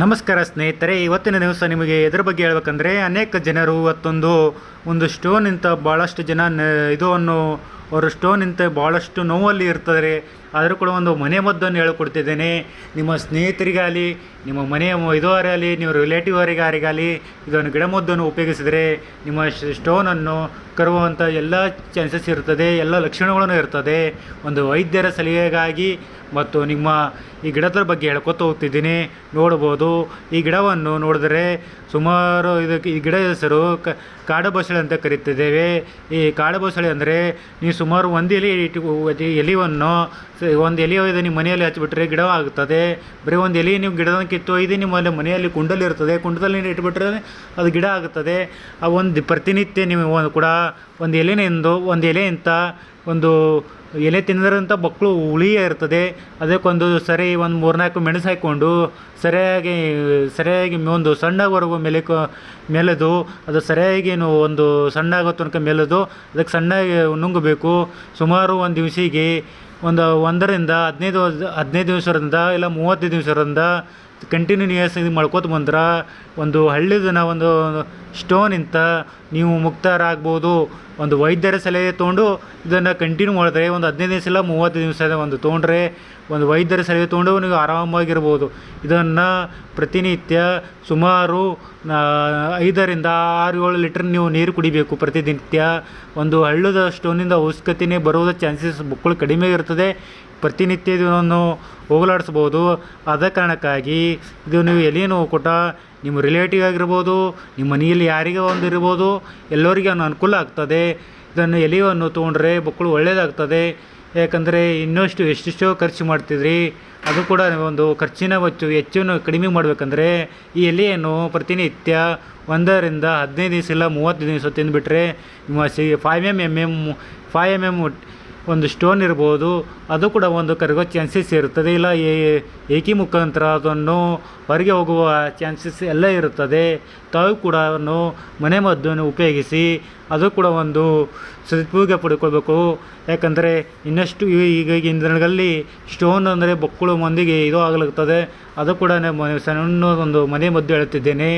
ನಮಸ್ಕಾರ ಸ್ನೇಹಿತರೆ, ಇವತ್ತಿನ ದಿವಸ ನಿಮಗೆ ಎದ್ರ ಬಗ್ಗೆ ಹೇಳ್ಬೇಕಂದ್ರೆ ಅನೇಕ ಜನರು ಇವತ್ತೊಂದು ಒಂದು ಸ್ಟೋನ್ ಇಂತ ಭಾಳಷ್ಟು ಜನ ಇದು ಅನ್ನು ಅವರು ಸ್ಟೋನ್ ಇಂತ ಭಾಳಷ್ಟು ನೋವಲ್ಲಿ ಇರ್ತಾರೆ. ಆದರೂ ಕೂಡ ಒಂದು ಮನೆ ಮದ್ದನ್ನು ಹೇಳ್ಕೊಡ್ತಿದ್ದೇನೆ. ನಿಮ್ಮ ಸ್ನೇಹಿತರಿಗಾಗಲಿ, ನಿಮ್ಮ ಮನೆಯ ಇದುವರಾಗಲಿ ನೀವು ರಿಲೇಟಿವ್ ಅವರಿಗಾರಿಗಾಗಲಿ ಇದನ್ನು ಗಿಡಮದ್ದನ್ನು ಉಪಯೋಗಿಸಿದರೆ ನಿಮ್ಮ ಸ್ಟೋನನ್ನು ಕರುವಂಥ ಎಲ್ಲ ಚಾನ್ಸಸ್ ಇರ್ತದೆ, ಎಲ್ಲ ಲಕ್ಷಣಗಳನ್ನು ಇರ್ತದೆ. ಒಂದು ವೈದ್ಯರ ಸಲಹೆಗಾಗಿ ಮತ್ತು ನಿಮ್ಮ ಈ ಗಿಡದ ಬಗ್ಗೆ ಹೇಳ್ಕೊತ ಹೋಗ್ತಿದ್ದೀನಿ. ನೋಡ್ಬೋದು. ಈ ಗಿಡವನ್ನು ನೋಡಿದರೆ ಸುಮಾರು ಇದಕ್ಕೆ ಈ ಗಿಡ ಹೆಸರು ಕ ಕಾಡು ಬಸಳೆ ಅಂತ ಕರೀತಿದ್ದೇವೆ. ಈ ಕಾಡು ಬಸಳೆ ಅಂದರೆ ನೀವು ಸುಮಾರು ಒಂದು ಎಲೆ ಇಟ್ಟು ಎಲೆಯನ್ನು ಒಂದು ಎಲೆ ಒಯ್ದು ನಿಮ್ಮ ಮನೆಯಲ್ಲಿ ಹಚ್ಚಿಬಿಟ್ರೆ ಗಿಡ ಆಗುತ್ತದೆ ಬರೀ ಒಂದು ಎಲೆ ನೀವು ಗಿಡದ ಕಿತ್ತು ಒಯ್ದು ನಿಮ್ಮಲ್ಲಿ ಮನೆಯಲ್ಲಿ ಕುಂಡಲ್ಲಿ ಇರ್ತದೆ. ಕುಂಡದಲ್ಲಿ ನೀರು ಇಟ್ಬಿಟ್ರೆ ಅದು ಗಿಡ ಆಗುತ್ತದೆ ಆ ಒಂದು ಪ್ರತಿನಿತ್ಯ ನೀವು ಒಂದು ಕೂಡ ಒಂದು ಎಲೆನೆಂದು ಒಂದು ಎಲೆ ಅಂತ ಒಂದು ಎಲೆ ತಿನ್ನದಂಥ ಮಕ್ಕಳು ಹುಳಿಯೇ ಇರ್ತದೆ. ಅದಕ್ಕೊಂದು ಸರಿ ಒಂದು ಮೂರ್ನಾಲ್ಕು ಮೆಣಸು ಹಾಕ್ಕೊಂಡು ಸರಿಯಾಗಿ ಸರಿಯಾಗಿ ಒಂದು ಸಣ್ಣವರೆಗೂ ಮೆಲಕು, ಮೆಲೆದು, ಅದು ಸರಿಯಾಗಿ ಒಂದು ಸಣ್ಣ ಆಗೋ ತನಕ ಮೆಲೆದು, ಅದಕ್ಕೆ ಸಣ್ಣಗೆ ನುಂಗಬೇಕು. ಸುಮಾರು ಒಂದು ದಿವಸಿಗೆ ಒಂದು ಒಂದರಿಂದ ಹದಿನೈದು ಹದಿನೈದು ದಿವಸದಿಂದ ಇಲ್ಲ ಮೂವತ್ತು ದಿವಸದಿಂದ ಕಂಟಿನ್ಯೂನಿಯಸ್ ಇದು ಮಾಡ್ಕೋತ ಬಂದ್ರೆ ಒಂದು ಹಳ್ಳಿದನ ಒಂದು ಸ್ಟೋನಿಂದ ನೀವು ಮುಕ್ತರಾಗ್ಬೋದು. ಒಂದು ವೈದ್ಯರ ಸಲಹೆ ತೊಗೊಂಡು ಇದನ್ನು ಕಂಟಿನ್ಯೂ ಮಾಡಿದ್ರೆ ಒಂದು ಹದಿನೈದು ದಿವಸ ಇಲ್ಲ, ಮೂವತ್ತು ದಿವಸ ಒಂದು ತೊಗೊಂಡ್ರೆ ಒಂದು ವೈದ್ಯರ ಸಲಹೆ ತೊಗೊಂಡು ನೀವು ಆರಾಮಾಗಿರ್ಬೋದು. ಇದನ್ನು ಪ್ರತಿನಿತ್ಯ ಸುಮಾರು ಐದರಿಂದ ಆರು, ಏಳು ಲೀಟ್ರ್ ನೀವು ನೀರು ಕುಡಿಬೇಕು ಪ್ರತಿನಿತ್ಯ. ಒಂದು ಹಳ್ಳದ ಸ್ಟೋನಿಂದ ಅವಶ್ಯಕತೆಯೇ ಬರೋದ ಚಾನ್ಸಸ್ ಮಕ್ಕಳು ಕಡಿಮೆ ಇರ್ತದೆ. ಪ್ರತಿನಿತ್ಯ ಇದನ್ನು ಹೋಗಲಾಡಿಸ್ಬೋದು ಆದ ಕಾರಣಕ್ಕಾಗಿ ಇದು ನೀವು ಎಲೆಯನ್ನು ಕೊಟ್ಟ ನಿಮ್ಮ ರಿಲೇಟಿವ್ ಆಗಿರ್ಬೋದು, ನಿಮ್ಮ ಮನೆಯಲ್ಲಿ ಯಾರಿಗೆ ಒಂದು ಇರ್ಬೋದು, ಎಲ್ಲರಿಗೆ ಅನುಕೂಲ ಆಗ್ತದೆ. ಇದನ್ನು ಎಲೆಯನ್ನು ತೊಗೊಂಡ್ರೆ ಮಕ್ಕಳು ಒಳ್ಳೆಯದಾಗ್ತದೆ ಯಾಕಂದರೆ ಇನ್ನಷ್ಟು ಎಷ್ಟೆಷ್ಟೋ ಖರ್ಚು ಮಾಡ್ತಿದ್ರಿ. ಅದು ಕೂಡ ಒಂದು ಖರ್ಚಿನ ವೆಚ್ಚ ವೆಚ್ಚವನ್ನು ಕಡಿಮೆ ಮಾಡಬೇಕಂದ್ರೆ ಈ ಎಲೆಯನ್ನು ಪ್ರತಿನಿತ್ಯ ಒಂದರಿಂದ ಹದಿನೈದು ದಿವಸ ಇಲ್ಲ, ಮೂವತ್ತು ದಿವಸ ತಿಂದುಬಿಟ್ರೆ ನಿಮ್ಮ C five M M M five M M ಒಂದು ಸ್ಟೋನ್ ಇರ್ಬೋದು, ಅದು ಕೂಡ ಒಂದು ಕರಗೋ ಚಾನ್ಸಸ್ ಇರುತ್ತದೆ ಇಲ್ಲ ಏಕಿ ಮುಖಾಂತರ ಅದನ್ನು ಹೊರಗೆ ಹೋಗುವ ಚಾನ್ಸಸ್ ಎಲ್ಲ ಇರುತ್ತದೆ ತಾವು ಕೂಡ ಮನೆಮದ್ದನ್ನು ಮನೆ ಮದ್ದನ್ನು ಉಪಯೋಗಿಸಿ ಅದು ಕೂಡ ಒಂದು ಸದುಪಯೋಗ ಪಡ್ಕೊಳ್ಬೇಕು. ಯಾಕಂದರೆ ಇನ್ನಷ್ಟು ಈಗ ಈಗಿನ ದಿನಗಳಲ್ಲಿ ಸ್ಟೋನ್ ಅಂದರೆ ಬಕ್ಕುಳು ಮಂದಿಗೆ ಇದು ಆಗಲಾಗ್ತದೆ. ಅದು ಕೂಡ ಸಣ್ಣ ಒಂದು ಮನೆ ಮದ್ದು ಹೇಳುತ್ತಿದ್ದೇನೆ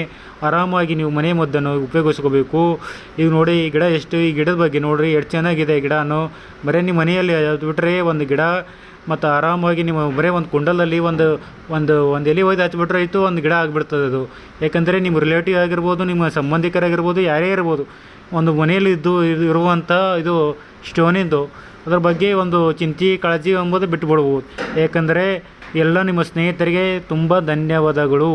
ಆರಾಮಾಗಿ ನೀವು ಮನೆ ಮದ್ದನ್ನು ಉಪಯೋಗಿಸ್ಕೋಬೇಕು. ಈಗ ನೋಡಿ ಈ ಗಿಡ ಎಷ್ಟು, ಈ ಗಿಡದ ಬಗ್ಗೆ ನೋಡಿರಿ, ಎಷ್ಟು ಚೆನ್ನಾಗಿದೆ ಗಿಡನು. ಬರೀ ನಿಮ್ಮ ಮನೆಯಲ್ಲಿ ಅದು ಬಿಟ್ಟರೆ ಒಂದು ಗಿಡ, ಮತ್ತು ಆರಾಮಾಗಿ ನಿಮ್ಮ ಬರೀ ಒಂದು ಕುಂಡಲಲ್ಲಿ ಒಂದು ಒಂದು ಒಂದು ಎಲೆ ಒಯ್ದು ಹಚ್ಬಿಟ್ರೆ ಆಯಿತು, ಒಂದು ಗಿಡ ಆಗಿಬಿಡ್ತದೆ ಅದು. ಯಾಕಂದರೆ ನಿಮ್ಮ ರಿಲೇಟಿವ್ ಆಗಿರ್ಬೋದು, ನಿಮ್ಮ ಸಂಬಂಧಿಕರಾಗಿರ್ಬೋದು, ಯಾರೇ ಇರ್ಬೋದು. ಒಂದು ಮನೆಯಲ್ಲಿ ಇದ್ದು ಇದು ಇರುವಂಥ ಇದು ಸ್ಟೋನಿಂದು ಅದ್ರ ಬಗ್ಗೆ ಒಂದು ಚಿಂತೆ, ಕಾಳಜಿ ಎಂಬುದು ಬಿಟ್ಟುಬಿಡ್ಬೋದು ಯಾಕಂದರೆ ಎಲ್ಲ ನಿಮ್ಮ ಸ್ನೇಹಿತರಿಗೆ ತುಂಬ ಧನ್ಯವಾದಗಳು.